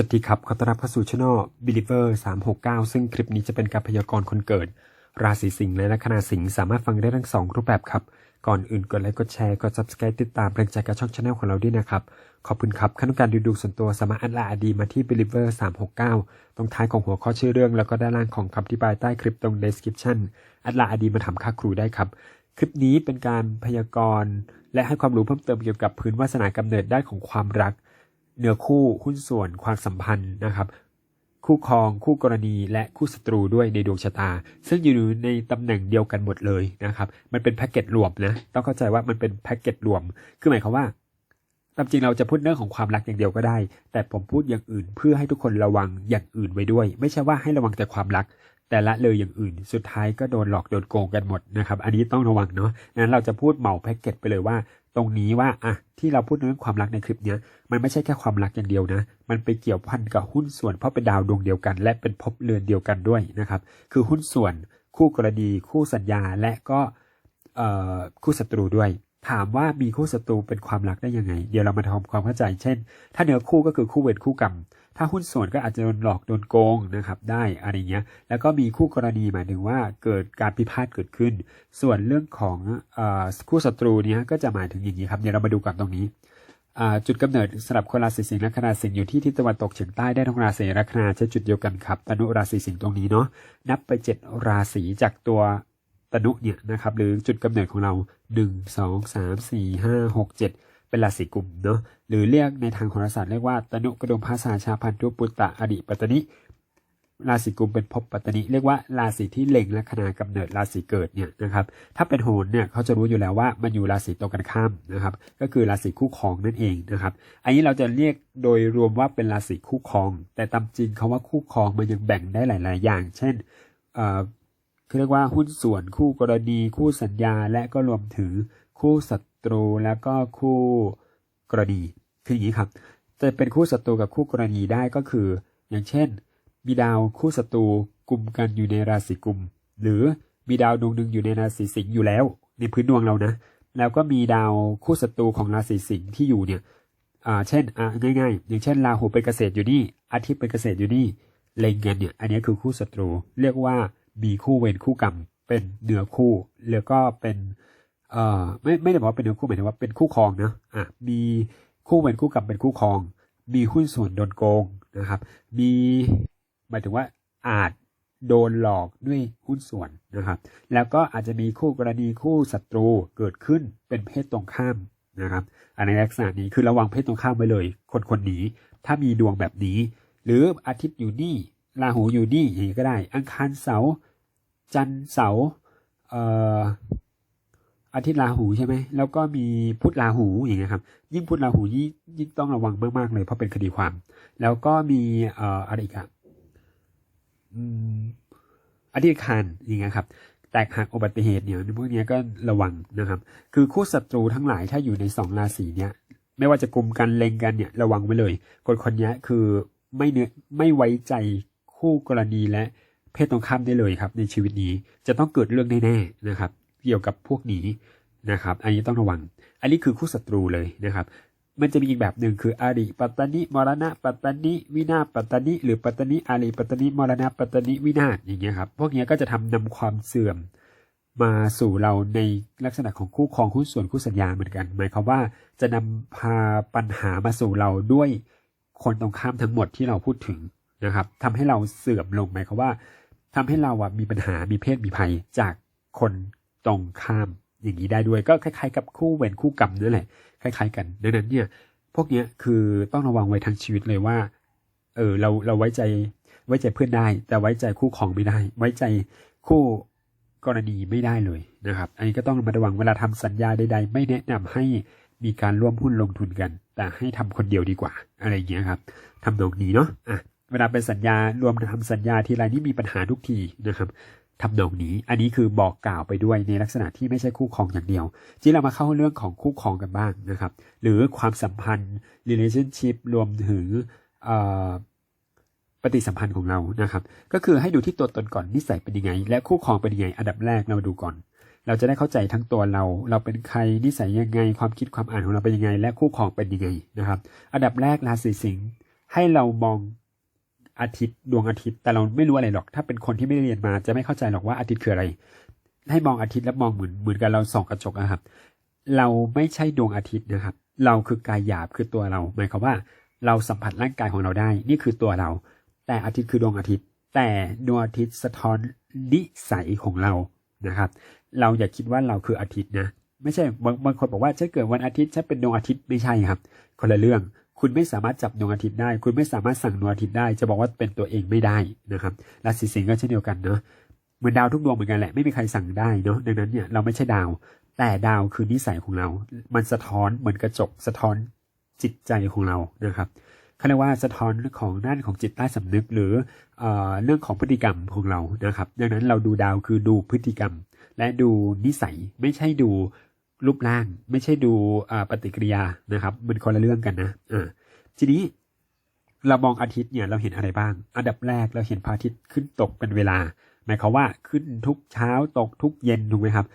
สวัสดีครับ ขอต้อนรับเข้าสู่ช่อง Believer 369 ซึ่งคลิปนี้จะเป็นการพยากรณ์คนเกิด ราศีสิงห์และลัคนาสิงห์สามารถฟังได้ทั้งสองรูปแบบครับ ก่อนอื่นกดไลค์กดแชร์กด subscribe ติดตามแรงใจกับช่องช anel ของเราด้วยนะครับ ขอบคุณครับขั้นการดูดูส่วนตัวสามารถอัดลาอดีมาที่ Believer 369 ตรงท้ายของหัวข้อชื่อเรื่อง แล้วก็ด้านล่างของคำอธิบายใต้คลิปตรง description อัดลาอดีมาถามค่าครูได้ครับคลิปนี้เป็นการพยากรณ์และให้ความรู้เพิ่มเติมเกี่ยวกับพื้นวาสนากำเนิดด้ของความรัก เนื้อคู่หุ้นส่วนความสัมพันธ์นะครับ คู่ครองคู่กรณีและคู่ศัตรูด้วยในดวงชะตา ซึ่งอยู่ในตำแหน่งเดียวกันหมดเลยนะครับ มันเป็นแพ็กเกจรวมนะต้องเข้าใจว่ามันเป็นแพ็กเกจรวม คือหมายความว่าตามจริงเราจะพูดเรื่องของความรักอย่างเดียวก็ได้ แต่ผมพูดอย่างอื่นเพื่อให้ทุกคนระวังอย่างอื่นไว้ด้วย ไม่ใช่ว่าให้ระวังแต่ความรัก แต่ละเลยอย่างอื่น สุดท้ายก็โดนหลอกโดนโกงกันหมดนะครับ อันนี้ต้องระวังเนาะนั้นเราจะพูดเหมาแพ็กเกจไปเลยว่า ตรงนี้ว่าอะที่เราพูดเรื่องความรักในคลิปเนี้ยมันไม่ใช่แค่ความรักอย่างเดียวนะ มันไปเกี่ยวพันกับหุ้นส่วนเพราะเป็นดาวดวงเดียวกัน และเป็นภพเรือนเดียวกันด้วยนะครับ คือหุ้นส่วนคู่กรณีคู่สัญญาและก็คู่ศัตรูด้วย ถามว่ามีคู่ศัตรูเป็นความรักได้ยังไง เดี๋ยวเรามาทำความเข้าใจ เช่น ถ้าเนื้อคู่ก็คือคู่เวรคู่กรรม ถ้าหุ้นส่วนก็อาจจะโดนหลอกโดนโกงนะครับได้อะไรเงี้ย แล้วก็มีคู่กรณีหมายถึงว่าเกิดการพิพาทเกิดขึ้น ส่วนเรื่องของอคู่ศัตรูเนี้ยก็จะหมายถึงอย่างนี้ครับเดี๋ยวเรามาดูกันตรงนี้จุดกำเนิดสำหรับคนราศีสิงห์ลัคนาสิงห์อยู่ที่ทิศตะวันตกเฉียงใต้ได้ทั้งราศีลัคนาใช้จุดเดียวกันครับตนุราศีสิงห์ตรงนี้เนาะนับไปเจ็ดราศีจากตัวตนุเนี่ยนะครับหรือจุดกำเนิดของเราหนึ่งสองสามสี่ห้าหกเจ็ด เป็นราศีกุมเนาะหรือเรียกในทางโหราศาสตร์เรียกว่าตนุกระดมภาษาชาพันธุปุตตะอดีปัตตนิราศีกุมเป็นภพปัตตนิเรียกว่าราศีที่เล็งลัคนากำเนิดราศีเกิดเนี่ยนะครับถ้าเป็นโหรเนี่ยเขาจะรู้อยู่แล้วว่ามันอยู่ราศีตรงกันข้ามนะครับก็คือราศีคู่ครองนั่นเองนะครับอันนี้เราจะเรียกโดยรวมว่าเป็นราศีคู่ครอง แต่ตามจริงคาว่าคู่ครองมันยังแบ่งได้หลาย ๆ อย่าง เช่นเอ่อเขาเรียกว่าหุ้นส่วนคู่กรณี คู่สัญญา และก็รวมถึงคู่ศั ตรูแล้วก็คู่กรณีคืออย่างนี้ครับ จะเป็นคู่ศัตรูกับคู่กรณีได้ก็คือ อย่างเช่น มีดาวคู่ศัตรูกลุ่มกันอยู่ในราศีกุม หรือมีดาวดวงหนึ่งอยู่ในราศีสิงห์อยู่แล้ว ในพื้นดวงเรานะ แล้วก็มีดาวคู่ศัตรูของราศีสิงห์ที่อยู่เนี่ยอ่าเช่นอ่าง่าย ๆ อย่างเช่นราหูเป็นเกษตรอยู่นี่อาทิตย์เป็นเกษตรอยู่นี่เล็งกันเนี่ย อันนี้คือคู่ศัตรู เรียกว่ามีคู่เวรคู่กรรม เป็นเนื้อคู่ แล้วก็เป็น เอ่อไม่ไม่ได้บอกว่าเป็นคู่หมายถึงว่าเป็นคู่ครองนะอะมีคู่เวรคู่กรรมเป็นคู่ครอง มีหุ้นส่วนโดนโกงนะครับ มีหมายถึงว่าอาจโดนหลอกด้วยหุ้นส่วนนะครับ แล้วก็อาจจะมีคู่กรณีคู่ศัตรูเกิดขึ้นเป็นเพศตรงข้ามนะครับอันในลักษณะนี้คือระวังเพศตรงข้ามไว้เลย คนคนนี้ถ้ามีดวงแบบนี้ หรืออาทิตย์อยู่นี่ราหูอยู่นี่อย่างนี้ก็ได้ อังคารเสาร์จันทร์เสาร์เอ่อ อาทิตย์ราหูใช่ไหมแล้วก็มีพุธราหูอย่างเงี้ยครับ ยิ่งพุธราหูยิ่งยิ่งต้องระวังมากๆเลยเพราะเป็นคดีความ แล้วก็มีเอ่ออะไรอีกอะอาทิตย์อังคารอย่างเงี้ยครับแตกหักอุบัติเหตุเนี่ยพวกนี้ก็ระวังนะครับ คือคู่ศัตรูทั้งหลายถ้าอยู่ในสองราศีเนี้ยไม่ว่าจะกลุ่มกันเล็งกันเนี่ยระวังไว้เลย คนคนนี้คือไม่เนื้อไม่ไว้ใจคู่กรณีและเพศตรงข้ามได้เลยครับ ในชีวิตนี้จะต้องเกิดเรื่องแน่ๆนะครับ กี่ยวกับพวกนี้นะครับ อันนี้ต้องระวัง อันนี้คือคู่ศัตรูเลยนะครับ มันจะมีอีกแบบหนึ่งคืออาริปัตตนิมรณะปัตตนิวินาปัตตนิหรือปัตตนิอาริปัตตนิมรณะปัตตนิวินาอย่างเงี้ยครับพวกเนี้ยก็จะทำนำความเสื่อมมาสู่เราในลักษณะของคู่ครองหุ้นส่วนคู่สัญญาเหมือนกัน หมายความว่าจะนำพาปัญหามาสู่เราด้วยคนตรงข้ามทั้งหมดที่เราพูดถึงนะครับทำให้เราเสื่อมลงหมายความว่าทำให้เราอะมีปัญหามีเพศมีภัยจากคน ตรงข้ามอย่างนี้ได้ด้วยก็คล้ายๆกับคู่เวรคู่กรรมนั่นแหละคล้ายๆ กันดังนั้นเนี่ยพวกเนี้ยคือต้องระวังไว้ทั้งชีวิตเลยว่า เออเราเราไว้ใจไว้ใจเพื่อนได้ แต่ไว้ใจคู่ครองไม่ได้ ไว้ใจคู่กรณีไม่ได้เลยนะครับอันนี้ก็ต้องมาระวังเวลาทำสัญญาใด ๆ ไม่แนะนำให้มีการร่วมหุ้นลงทุนกัน แต่ให้ทำคนเดียวดีกว่า อะไรอย่างเงี้ยครับทำตรงนี้เนาะอะเวลาเป็นสัญญารวมทำสัญญาทีไรนี่มีปัญหาทุกทีนะครับ ทำนองนี้ อันนี้คือบอกกล่าวไปด้วยในลักษณะที่ไม่ใช่คู่ครองอย่างเดียว ที่เรามาเข้าเรื่องของคู่ครองกันบ้างนะครับ หรือความสัมพันธ์ relationship รวมถึงปฏิสัมพันธ์ของเรานะครับ ก็คือให้ดูที่ตัวตนก่อนนิสัยเป็นยังไง และคู่ครองเป็นยังไง อันดับแรกเราดูก่อน เราจะได้เข้าใจทั้งตัวเรา เราเป็นใครนิสัยยังไง ความคิดความอ่านของเราเป็นยังไง และคู่ครองเป็นยังไงนะครับ อันดับแรกราศีสิงห์ให้เรามอง อาทิตย์ดวงอาทิตย์ แต่เราไม่รู้อะไรหรอก ถ้าเป็นคนที่ไม่ได้เรียนมาจะไม่เข้าใจหรอกว่าอาทิตย์คืออะไร ให้มองอาทิตย์แล้วมองเหมือนเหมือนกับเราส่องกระจกนะครับ เราไม่ใช่ดวงอาทิตย์นะครับ เราคือกายหยาบคือตัวเราหมายความว่า เราสัมผัสร่างกายของเราได้ นี่คือตัวเรา แต่อาทิตย์คือดวงอาทิตย์ แต่ดวงอาทิตย์สะท้อนนิสัยของเรานะครับ เราอย่าคิดว่าเราคืออาทิตย์นะไม่ใช่บางบางคนบอกว่าฉันเกิดวันอาทิตย์ฉันเป็นดวงอาทิตย์ไม่ใช่ครับ คนละเรื่อง คุณไม่สามารถจับดวงอาทิตย์ได้ คุณไม่สามารถสั่งดวงอาทิตย์ได้ จะบอกว่าเป็นตัวเองไม่ได้นะครับราศีสิงห์ก็เช่นเดียวกันเนาะเหมือนดาวทุกดวงเหมือนกันแหละไม่มีใครสั่งได้เนาะดังนั้นเนี่ยเราไม่ใช่ดาว แต่ดาวคือนิสัยของเรา มันสะท้อนเหมือนกระจกสะท้อนจิตใจของเรานะครับเขาเรียกว่าสะท้อนของด้านของจิตใต้สำนึกหรือเอ่อเรื่องของพฤติกรรมของเรานะครับ ดังนั้นเราดูดาวคือดูพฤติกรรม และดูนิสัยไม่ใช่ดู รูปร่าง ไม่ใช่ดูปฏิกิริยานะครับ มันคนละเรื่องกันนะอ่าทีนี้เรามองอาทิตย์เนี่ยเราเห็นอะไรบ้าง อันดับแรกเราเห็นพระอาทิตย์ขึ้นตกเป็นเวลา หมายความว่าขึ้นทุกเช้าตกทุกเย็นถูกไหมครับ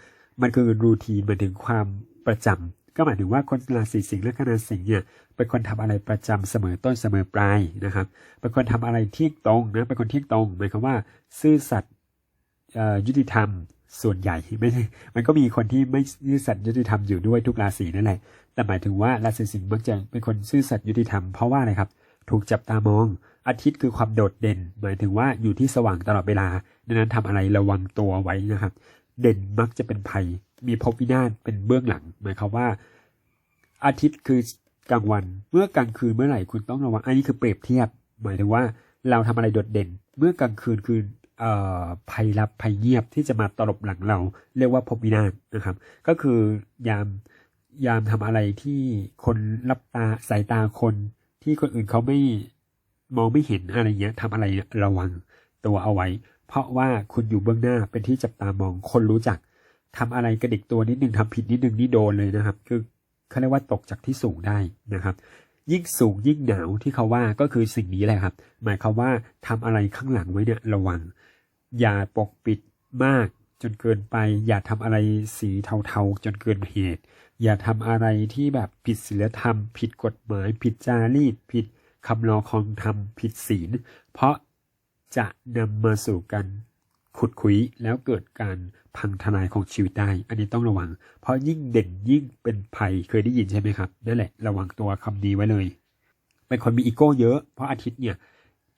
มันคือรูทีนหมายถึงความประจำก็หมายถึงว่าคนราศีสิงห์และคณะสิงห์เนี่ยเป็นคนทำอะไรประจำเสมอต้นเสมอปลายนะครับ เป็นคนทำอะไรเที่ยงตรงนะ เป็นคนเที่ยงตรงหมายความว่า ซื่อสัตย์ยุติธรรม ส่วนใหญ่ไม่ใช่มันก็มีคนที่ไม่ซื่อสัตย์ยุติธรรมอยู่ด้วยทุกราศีนั่นแหละ แต่หมายถึงว่าราศีสิงห์มักจะเป็นคนซื่อสัตย์ยุติธรรมเพราะว่าอะไรครับ ถูกจับตามอง อาทิตย์คือความโดดเด่น หมายถึงว่าอยู่ที่สว่างตลอดเวลาดังนั้นทำอะไรระวังตัวไว้นะครับ เด่นมักจะเป็นภัย มีภพวินาศเป็นเบื้องหลัง หมายความว่า อาทิตย์คือกลางวัน เมื่อกลางคืนเมื่อไหร่คุณต้องระวัง อันนี้คือเปรียบเทียบ หมายถึงว่าเราทำอะไรโดดเด่น เมื่อกลางคืนคือ ภัยลับภัยเงียบที่จะมาตลบหลังเรา เรียกว่าพวินาศนะครับ ก็คือยามยามทำอะไรที่คนรับตาสายตาคนที่คนอื่นเขาไม่มองไม่เห็นอะไรเงี้ยทำอะไรระวังตัวเอาไว้ เพราะว่าคุณอยู่เบื้องหน้าเป็นที่จับตามองคนรู้จักทำอะไรกระดิกตัวนิดนึงทำผิดนิดนึงนี่โดนเลยนะครับ คือเขาเรียกว่าตกจากที่สูงได้นะครับยิ่งสูงยิ่งหนาวที่เขาว่าก็คือสิ่งนี้แหละครับ หมายความว่าทำอะไรข้างหลังไว้เนี่ยระวัง อย่าปกปิดมากจนเกินไป อย่าทำอะไรสีเทาๆ จนเกินเหตุ อย่าทำอะไรที่แบบผิดศีลธรรม ผิดกฎหมาย ผิดจารีต ผิดคำลอคองธรรม ผิดศีล เพราะจะนำมาสู่การขุดคุยแล้วเกิดการพังทลายของชีวิตได้ อันนี้ต้องระวัง เพราะยิ่งเด่นยิ่งเป็นภัยเคยได้ยินใช่ไหมครับ นั่นแหละระวังตัวคำนี้ไว้เลย เป็นคนมีอีโก้เยอะ เพราะอาทิตย์เนี่ย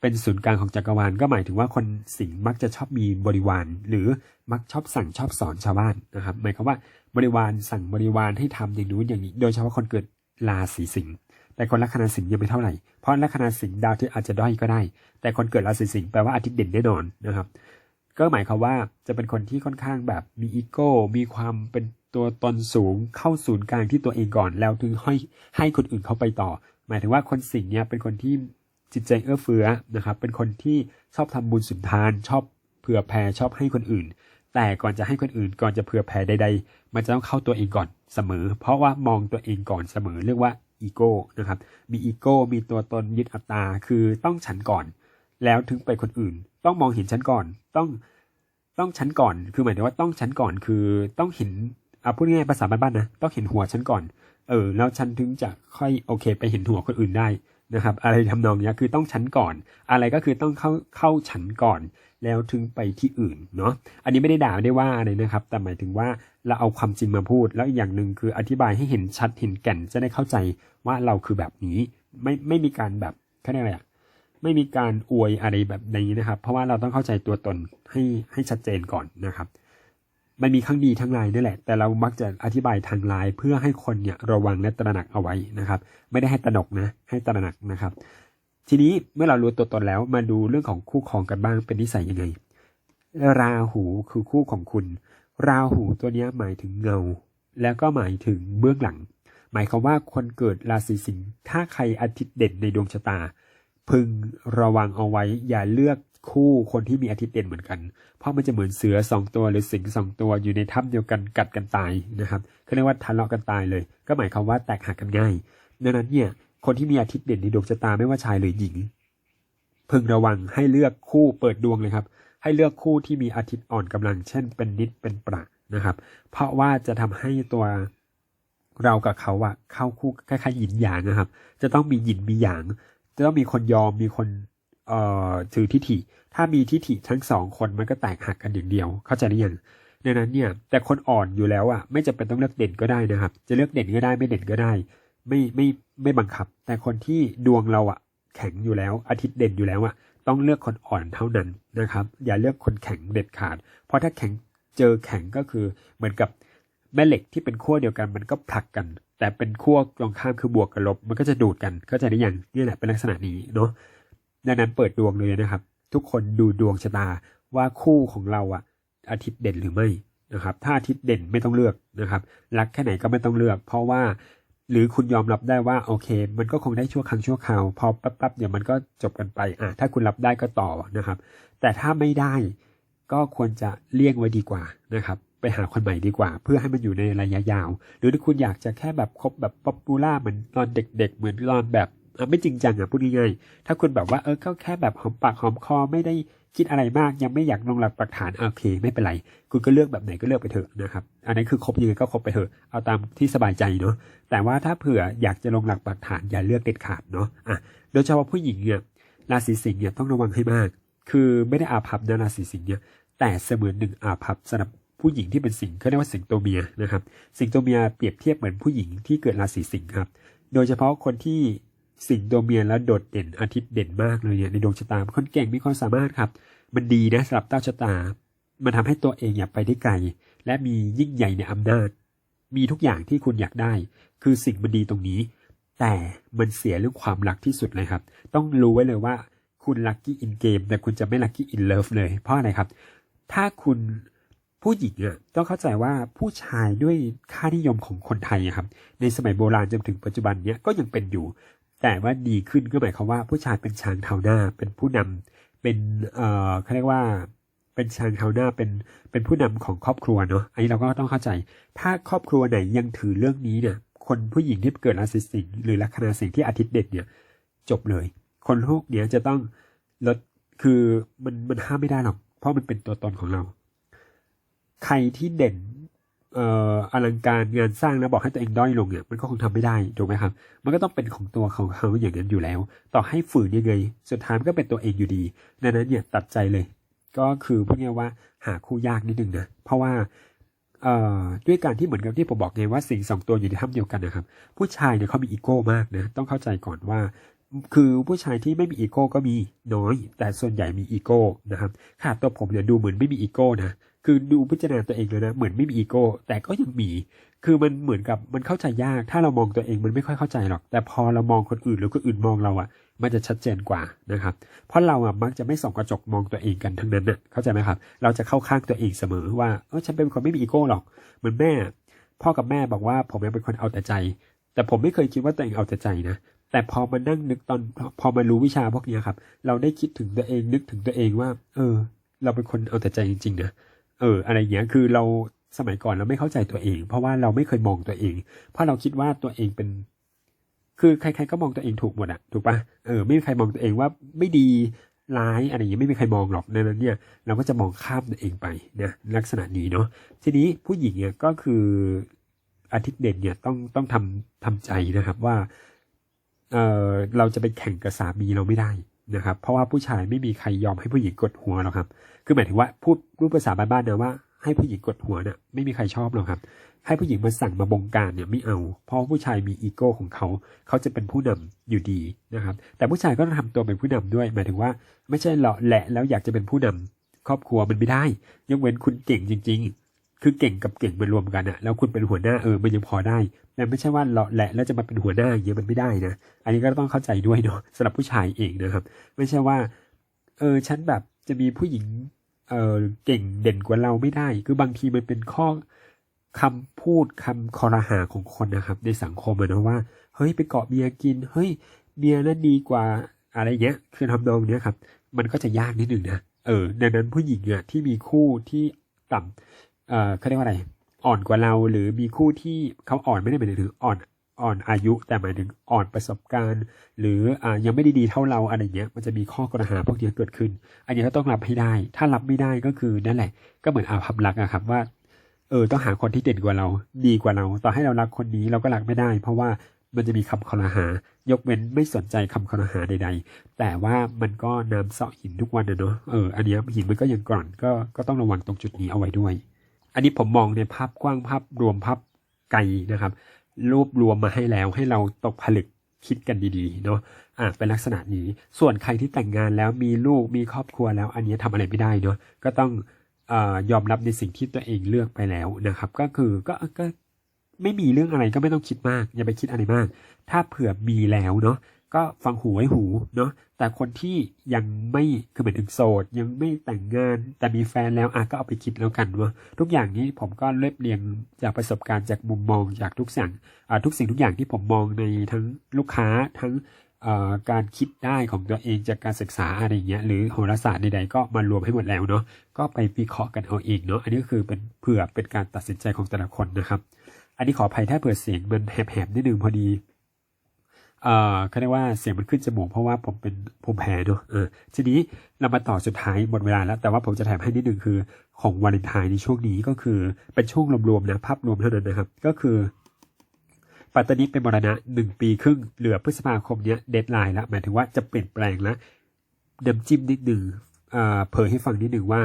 เป็นศูนย์กลางของจักรวาลก็หมายถึงว่าคนสิงห์มักจะชอบมีบริวาร หรือมักชอบสั่งชอบสอนชาวบ้านนะครับหมายความว่าบริวารสั่งบริวารให้ทำอย่างนู้นอย่างนี้ โดยเฉพาะคนเกิดราศีสิงห์แต่คนลัคนาสิงห์ยังไม่เท่าไหร่เพราะลัคนาสิงห์ดาวที่อาจจะด้อยก็ได้ แต่คนเกิดราศีสิงห์แปลว่าอาทิตย์เด่นแน่นอนนะครับก็หมายความว่าจะเป็นคนที่ค่อนข้างแบบมีอีโก้ มีความเป็นตัวตนสูงเข้าศูนย์กลางที่ตัวเองก่อน แล้วถึงให้ให้คนอื่นเขาไปต่อ หมายถึงว่าคนสิงห์เนี่ยเป็นคนที่ จิตใจเอื้อเฟื้อนะครับ เป็นคนที่ชอบทำบุญสุนทาน ชอบเผื่อแผ่ชอบให้คนอื่น แต่ก่อนจะให้คนอื่น ก่อนจะเผื่อแผ่ใด ๆ มันจะต้องเข้าตัวเองก่อนเสมอ เพราะว่ามองตัวเองก่อนเสมอ เรียกว่าอีโก้นะครับ มีอีโก้ มีตัวตนยึดอัตตา คือต้องฉันก่อน แล้วถึงไปคนอื่น ต้องมองเห็นฉันก่อน ต้อง ต้องฉันก่อน คือหมายถึงว่าต้องฉันก่อน คือต้องเห็นเอาพูดง่ายๆภาษาบ้านๆนะ ต้องเห็นหัวฉันก่อน เออ แล้วฉันถึงจะค่อยโอเค ไปเห็นหัวคนอื่นได้ นะครับ อะไรทำนองเนี้ยคือต้องฉันก่อน อะไรก็คือต้องเข้าเข้าฉันก่อน แล้วถึงไปที่อื่นเนาะอันนี้ไม่ได้ด่าไม่ได้ว่าอะไรนะครับ แต่หมายถึงว่าเราเอาความจริงมาพูด แล้วอีกอย่างหนึ่งคืออธิบายให้เห็นชัดเห็นแก่นจะได้เข้าใจว่าเราคือแบบนี้ไม่ไม่มีการแบบแค่ไหนอะไรอไม่มีการอวยอะไรแบบนี้นะครับ เพราะว่าเราต้องเข้าใจตัวตนให้ให้ชัดเจนก่อนนะครับ มันมีทั้งดีทั้งลายนี่แหละ แต่เรามักจะอธิบายทางลายเพื่อให้คนเนี่ยระวังและตระหนักเอาไว้นะครับ ไม่ได้ให้ตระหนกนะ ให้ตระหนักนะครับ ทีนี้เมื่อเรารู้ตัวตนแล้วมาดูเรื่องของคู่ครองกันบ้างเป็นนิสัยยังไง ราหูคือคู่ของคุณ ราหูตัวนี้หมายถึงเงา แล้วก็หมายถึงเบื้องหลัง หมายความว่าคนเกิดราศีสิงห์ถ้าใครอาทิตย์เด่นในดวงชะตา พึงระวังเอาไว้อย่าเลือก คู่คนที่มีอาทิตย์เด่นเหมือนกัน เพราะมันจะเหมือนเสือสองตัวหรือสิงสองตัวอยู่ในถ้ำเดียวกันกัดกันตายนะครับเขาเรียกว่าทะเลาะกันตายเลย ก็หมายความว่าแตกหักกันง่ายดังนั้นเนี่ยคนที่มีอาทิตย์เด่นในดวงชะตาไม่ว่าชายหรือหญิง พึงระวังให้เลือกคู่เปิดดวงเลยครับ ให้เลือกคู่ที่มีอาทิตย์อ่อนกำลัง เช่น เป็นนิดเป็นประนะครับ เพราะว่าจะทำให้ตัวเรากับเขาอะเข้าคู่คล้ายๆหยินหยางนะครับ จะต้องมีหยินมีหยาง จะต้องมีคนยอมมีคน เอ่อถือทิฐิ ถ้ามีทิฐิทั้งสองคนมันก็แตกหักกันอย่างเดียว เข้าใจหรือยังดังนั้นเนี่ย แต่คนอ่อนอยู่แล้วอะ ไม่จำเป็นต้องเลือกเด่นก็ได้นะครับ จะเลือกเด่นก็ได้ไม่เด่นก็ได้ ไม่ไม่ไม่บังคับ แต่คนที่ดวงเราอะ แข็งอยู่แล้ว อาทิตย์เด่นอยู่แล้วอะ ต้องเลือกคนอ่อนเท่านั้นนะครับ อย่าเลือกคนแข็งเด็ดขาด เพราะถ้าแข็งเจอแข็งก็คือเหมือนกับแม่เหล็กที่เป็นขั้วเดียวกันมันก็ผลักกัน แต่เป็นขั้วตรงข้ามคือบวกกับลบ มันก็จะดูดกันเข้าใจหรือยังนี่แหละเป็นลักษณะนี้เนาะ ดังนั้นเปิดดวงเลยนะครับ ทุกคนดูดวงชะตาว่าคู่ของเราอะอาทิตย์เด่นหรือไม่นะครับ ถ้าอาทิตย์เด่นไม่ต้องเลือกนะครับ รักแค่ไหนก็ไม่ต้องเลือก เพราะว่า หรือคุณยอมรับได้ว่าโอเค มันก็คงได้ชั่วครั้งชั่วคราว พอแป๊บๆเดี๋ยวมันก็จบกันไปอะถ้าคุณรับได้ก็ต่อนะครับ แต่ถ้าไม่ได้ก็ควรจะเลี่ยงไว้ดีกว่านะครับไปหาคนใหม่ดีกว่า เพื่อให้มันอยู่ในระยะยาว หรือถ้าคุณอยากจะแค่แบบคบแบบป๊อปปูล่าเหมือนตอนเด็ก ๆ เหมือนตอนแบบ ไม่จริงจังอะพูดง่ายๆถ้าคุณแบบว่าเออก็แค่แบบหอมปากหอมคอไม่ได้คิดอะไรมาก ยังไม่อยากลงหลักปักฐานโอเค ไม่เป็นไร คุณก็เลือกแบบไหนก็เลือกไปเถอะนะครับ อันนี้คือคบยังไงก็คบไปเถอะเอาตามที่สบายใจเนาะแต่ว่าถ้าเผื่ออยากจะลงหลักปักฐานอย่าเลือกเด็ดขาดเนาะอะโดยเฉพาะผู้หญิงเนี่ยราศีสิงห์เนี่ยต้องระวังให้มาก คือไม่ได้อาภัพนะราศีสิงห์เนี่ยแต่เสมือนหนึ่งอาภัพสำหรับผู้หญิงที่เป็นสิงห์เขาเรียกว่าสิงห์ตัวเมียนะครับ สิงห์ตัวเมียเปรียบเทียบเหมือนผู้หญิงที่เกิดราศีสิงห์ครับ โดยเฉพาะคนที่ สิงห์ตัวเมียแล้วโดดเด่นอาทิตย์เด่นมากเลยเนี่ยในดวงชะตาเป็นคนเก่งมีความสามารถครับ มันดีนะสำหรับเต้าชะตา มันทำให้ตัวเองอยากไปได้ไกล และมียิ่งใหญ่ในอำนาจ มีทุกอย่างที่คุณอยากได้ คือสิ่งมันดีตรงนี้ แต่มันเสียเรื่องความรักที่สุดเลยครับ ต้องรู้ไว้เลยว่าคุณลัคกี้อินเกมแต่คุณจะไม่ลัคกี้อินเลิฟเลยเพราะอะไรครับ ถ้าคุณผู้หญิงอะต้องเข้าใจว่าผู้ชายด้วยค่านิยมของคนไทยครับ ในสมัยโบราณจนถึงปัจจุบันเนี้ยก็ยังเป็นอยู่ แต่ว่าดีขึ้นก็หมายความว่าผู้ชายเป็นช้างเท้าหน้าเป็นผู้นำเป็นเอ่อเขาเรียกว่าเป็นช้างเท้าหน้าเป็นเป็นผู้นำของครอบครัวเนาะอันนี้เราก็ต้องเข้าใจ ถ้าครอบครัวไหนยังถือเรื่องนี้เนี่ยคนผู้หญิงที่เกิดราศีสิงห์หรือลัคนาสิงห์ที่อาทิตย์เด็ดเนี่ยจบเลย คนพวกเนี้ยจะต้องลดคือมันมันห้ามไม่ได้หรอกเพราะมันเป็นตัวตนของเรา ใครที่เด่น เอ่ออลังการงานสร้างแล้วบอกให้ตัวเองด้อยลงเนี่ยมันก็คงทำไม่ได้ถูกไหมครับ มันก็ต้องเป็นของตัวของเขาอย่างนั้นอยู่แล้ว ต่อให้ฝืนยังไงสุดท้ายมันก็เป็นตัวเองอยู่ดีดังนั้นเนี่ยตัดใจเลย ก็คือพูดง่ายว่าหาคู่ยากนิดนึงนะเพราะว่าเอ่อด้วยการที่เหมือนกับที่ผมบอกไงว่าสิ่งสองตัวอยู่ในถ้ำเดียวกันนะครับ ผู้ชายเนี่ยเขามีอีโก้มากนะต้องเข้าใจก่อนว่า คือผู้ชายที่ไม่มีอีโก้ก็มีน้อย แต่ส่วนใหญ่มีอีโก้นะครับค่ะตัวผมเนี่ยดูเหมือนไม่มีอีโก้นะ คือดูพิจารณาตัวเองเลยนะเหมือนไม่มีอีโก้ แต่ก็ยังมี คือมันเหมือนกับมันเข้าใจยาก ถ้าเรามองตัวเองมันไม่ค่อยเข้าใจหรอก แต่พอเรามองคนอื่นหรือคนอื่นมองเราอะ่ะ มันจะชัดเจนกว่านะครับ เพราะเราอะมักจะไม่ส่องกระจกมองตัวเองกันทั้งนั้นน่ะเข้าใจไหมครับ เราจะเข้าข้างตัวเองเสมอว่าเออฉันเป็นคนไม่มีอีโก้หรอก เหมือนแม่ พ่อกับแม่บอกว่าผมเป็นคนเอาแต่ใจ แต่ผมไม่เคยคิดว่าตัวเองเอาแต่ใจนะแต่พอมานั่งนึกตอนพอมารู้วิชาพวกนี้ครับ เราได้คิดถึงตัวเองนึกถึงตัวเองว่า เออ เราเป็นคนเอาแต่ใจจริงๆนะ เออ อะไรอย่างเงี้ย คือเราสมัยก่อนเราไม่เข้าใจตัวเอง เพราะว่าเราไม่เคยมองตัวเอง เพราะเราคิดว่าตัวเองเป็น คือใคร ๆ ก็มองตัวเองถูกหมดอะถูกปะเออ ไม่มีใครมองตัวเองว่าไม่ดีร้ายอะไรอย่างเงี้ยไม่มีใครมองหรอกดังนั้นเนี่ยเราก็จะมองข้ามตัวเองไปนะลักษณะนี้เนาะทีนี้ผู้หญิงเนี่ยก็คืออาทิตย์เด่นเนี่ยต้องต้องทำทำใจนะครับว่าเออเราจะไปแข่งกับสามีเราไม่ได้ นะครับ เพราะว่าผู้ชายไม่มีใครยอมให้ผู้หญิงกดหัวหรอกครับ คือหมายถึงว่าพูดรูปภาษาบ้านๆนะว่าให้ผู้หญิงกดหัวเนี่ยไม่มีใครชอบหรอกครับ ให้ผู้หญิงมาสั่งมาบงการเนี่ยไม่เอา เพราะผู้ชายมีอีโก้ของเขา เขาจะเป็นผู้นำอยู่ดีนะครับ แต่ผู้ชายก็ต้องทำตัวเป็นผู้นำด้วย หมายถึงว่าไม่ใช่เลาะแหละแล้วอยากจะเป็นผู้นำครอบครัวมันไม่ได้ ยกเว้นคุณเก่งจริง ๆ คือเก่งกับเก่งมารวมกันอะแล้วคุณเป็นหัวหน้าเออมันยังพอได้แต่ไม่ใช่ว่าเลาะแหละแล้วจะมาเป็นหัวหน้าอย่างเงี้ยมันไม่ได้นะ อันนี้ก็ต้องเข้าใจด้วยเนาะสำหรับผู้ชายเองนะครับ ไม่ใช่ว่า เออฉันแบบจะมีผู้หญิงเออเก่งเด่นกว่าเราไม่ได้ คือบางทีมันเป็นข้อคำพูดคำคอรหาของคนนะครับ ในสังคมนะว่าเฮ้ยไปเกาะเบียร์กินเฮ้ยเบียร์นั้นดีกว่าอะไรเงี้ย คือทำนองเนี้ยครับ มันก็จะยากนิดหนึ่งนะเออดังนั้นผู้หญิงอะที่มีคู่ที่ต่ำ เอ่อเขาเรียกว่าอะไร อ่อนกว่าเราหรือมีคู่ที่เขาอ่อนไม่ได้หมายถึงอ่อนอ่อนอายุแต่หมายถึงอ่อนประสบการณ์ หรืออยังไม่ได้ดีเท่าเราอะไรเงี้ยมันจะมีข้อกระหาพวกนี้เกิดขึ้น อันนี้ก็ต้องรับให้ได้ ถ้ารับไม่ได้ก็คือนั่นแหละ ก็เหมือนอาภัพรักอะครับว่าเออต้องหาคนที่เด่นกว่าเรา ดีกว่าเรา ต่อให้เรารักคนนี้เราก็รักไม่ได้ เพราะว่ามันจะมีคำคอรหา ยกเว้นไม่สนใจคำคอรหาใด ๆ แต่ว่ามันก็น้ำเสาะหินทุกวันนะเนาะเอออันนี้หินมันก็ยังกร่อนก็ก็ต้องระวังตรงจุดนี้เอาไว้ด้วย อันนี้ผมมองในภาพกว้างภาพรวมภาพไกลนะครับ รวบรวมมาให้แล้วให้เราตกผลึกคิดกันดีๆเนาะอะเป็นลักษณะนี้ ส่วนใครที่แต่งงานแล้วมีลูกมีครอบครัวแล้ว อันนี้ทำอะไรไม่ได้เนาะก็ต้องอยอมรับในสิ่งที่ตัวเองเลือกไปแล้วนะครับ ก็คือก็ก็ไม่มีเรื่องอะไรก็ไม่ต้องคิดมาก อย่าไปคิดอะไรมาก ถ้าเผื่อมีแล้วเนาะ ก็ฟังหูไว้หูเนาะแต่คนที่ยังไม่คือหมายถึงโสด ยังไม่แต่งงาน แต่มีแฟนแล้วอะก็เอาไปคิดแล้วกันว่าทุกอย่างนี้ผมก็เรียบเรียงจากประสบการณ์จากมุมมองจากทุกสิ่งอ่าทุกสิ่งทุกอย่างที่ผมมองในทั้งลูกค้าทั้งเอ่อการคิดได้ของตัวเองจากการศึกษาอะไรเงี้ยหรือโหราศาสตร์ใดๆก็มารวมให้หมดแล้วเนาะก็ไปวิเคราะห์กันเอาเองเนาะอันนี้ก็คือเป็นเผื่อเป็นการตัดสินใจของแต่ละคนนะครับ อันนี้ขออภัยถ้าเผื่อเสียงมันแหบๆนิดนึงพอดี เอ่อเขาเรียกว่าเสียงมันขึ้นจมูกเพราะว่าผมเป็นภูมิแพ้เนอะเออทีนี้เรามาต่อสุดท้ายหมดเวลาแล้วแต่ว่าผมจะแถมให้นิดนึงคือของวาเลนไทน์ในช่วงนี้ก็คือเป็นช่วงรวมๆนะภาพรวมเท่านั้นนะครับ ก็คือปัตตานีเป็นมรณะหนึ่งปีครึ่งเหลือพฤษภาคมเนี้ยเดทไลน์แล้วหมายถึงว่าจะเปลี่ยนแปลงแล้วน้ำจิ้มนิดหนึ่งอ่าเผยให้ฟังนิดหนึ่งว่า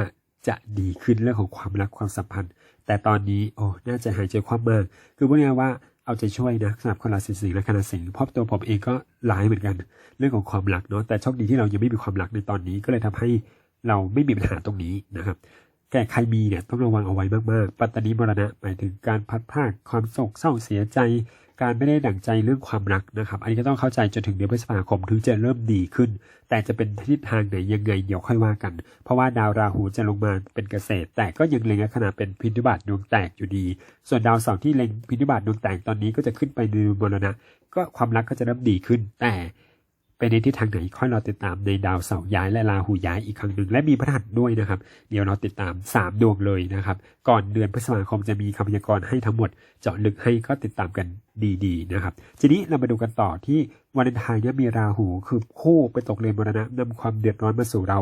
จะดีขึ้นเรื่องของความรักความสัมพันธ์ แต่ตอนนี้โอ้น่าจะหายใจความมากคือพูดง่ายว่า เอาใจช่วยนะสำหรับคนราศีสิงห์และคณะสิงห์เพราะตัวผมเองก็ร้ายเหมือนกัน เรื่องของความรักเนาะแต่โชคดีที่เรายังไม่มีความรักในตอนนี้ก็เลยทำให้เราไม่มีปัญหาตรงนี้นะครับแก่ใครมีเนี่ยต้องระวังเอาไว้มากๆ ปัตตานีมรณะหมายถึงการพัดพากความโศกเศร้าเสียใจ การไม่ได้ดั่งใจเรื่องความรักนะครับ อันนี้ก็ต้องเข้าใจจนถึงเดือนพฤษภาคมถึงจะเริ่มดีขึ้น แต่จะเป็นทิศทางไหนยังไงเดี๋ยวค่อยว่ากัน เพราะว่าดาวราหูจะลงมาเป็นเกษตร แต่ก็ยังเล็งลัคนาเป็นพินธุบาตดวงแตกอยู่ดี ส่วนดาวเสาร์ที่เล็งพินธุบาตดวงแตกตอนนี้ก็จะขึ้นไปในมรณะ ก็ความรักก็จะเริ่มดีขึ้น แต่ ไปในทิศทางไหนค่อยรอติดตามในดาวเสาร์ย้ายและราหูย้ายอีกครั้งหนึ่งและมีพระหัสด้วยนะครับ เดี๋ยวเราติดตาม 3 ดวงเลยนะครับ ก่อนเดือนพฤษภาคมจะมีคำพยากรณ์ให้ทั้งหมด เจาะลึกให้ก็ติดตามกันดีๆนะครับ ทีนี้เรามาดูกันต่อที่วันทน์เนี่ยมีราหูคือคู่ไปตกเรือนมรณะนำความเดือดร้อนมาสู่เรา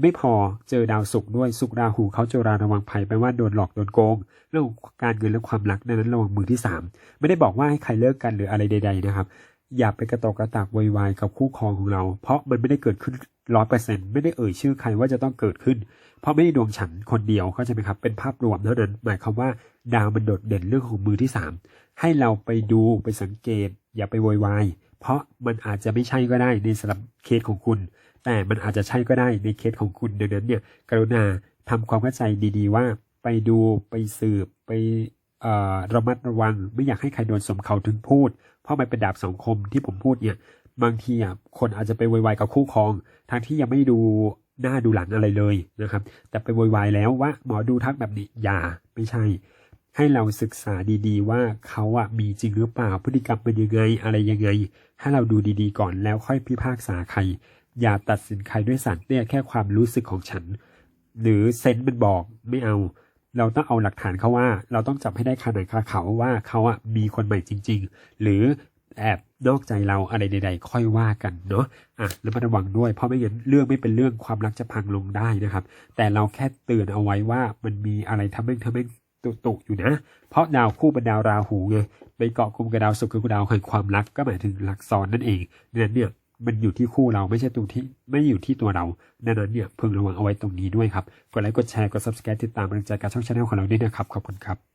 ไม่พอเจอดาวศุกร์ด้วยศุกร์ราหูเขาจะราระวังภัยไปว่าโดนหลอกโดนโกงเรื่องการเงินและความรักดังนั้นระวังมือที่สามไม่ได้บอกว่าให้ใครเลิกกันหรืออะไรใด ๆนะครับ อย่าไปกระตอกกระตากวยวายกับคู่ครองของเรา เพราะมันไม่ได้เกิดขึ้นร้อยเปอร์เซ็นต์ไม่ได้เอ่ยชื่อใครว่าจะต้องเกิดขึ้น เพราะไม่ได้ดวงฉันคนเดียวเข้าใจไหมครับ เป็นภาพรวมเท่านั้น หมายความว่าดาวมันโดดเด่นเรื่องของมือที่สามให้เราไปดูไปสังเกต อย่าไปวยวายเพราะมันอาจจะไม่ใช่ก็ได้ในสำหรับเคสของคุณ แต่มันอาจจะใช่ก็ได้ในเคสของคุณดังนั้นเนี่ย กรุณาทำความเข้าใจดีๆว่า ไปดูไปสืบไป ระมัดระวัง ไม่อยากให้ใครโดนสมเขาถึงพูด เพราะมันเป็นดาบสองคมที่ผมพูดเนี่ยบางทีอะคนอาจจะไปโวยวายกับคู่ครองทั้งที่ยังไม่ดูหน้าดูหลังอะไรเลยนะครับ แต่ไปโวยวายแล้วว่าหมอดูทักแบบนี้อย่าไม่ใช่ ให้เราศึกษาดีๆ ว่าเขาอะมีจริงหรือเปล่าพฤติกรรมเป็นยังไงอะไรยังไง ให้เราดูดีๆ ก่อนแล้วค่อยพิพากษาใคร อย่าตัดสินใครด้วยสารเตี้ยแค่ความรู้สึกของฉัน หรือเซนส์มันบอกไม่เอา เราต้องเอาหลักฐานเขาว่า เราต้องจับให้ได้คาไหนคาเขาว่าเขาอะมีคนใหม่จริง ๆ หรือแอบนอกใจเราอะไรใดๆ ค่อยว่ากันเนาะอะแล้วมาระวังด้วย เพราะไม่งั้นเรื่องไม่เป็นเรื่องความรักจะพังลงได้นะครับ แต่เราแค่เตือนเอาไว้ว่ามันมีอะไรทำให้ทำให้ตุตุอยู่นะ เพราะดาวคู่เป็นดาวราหูไงไปเกาะกลุ่มกับดาวศุกร์คือดาวแห่งความรักก็หมายถึงหลักซ้อนนั่นเองดังนั้นเนี่ย มันอยู่ที่คู่เราไม่ใช่ตัวที่ไม่อยู่ที่ตัวเราดังนั้นเนี่ยเพิ่งระวังเอาไว้ตรงนี้ด้วยครับ กดไลค์กดแชร์กด subscribe ติดตามกำลังใจการช่องชาแนลของเราด้วยนะครับ ขอบคุณครับ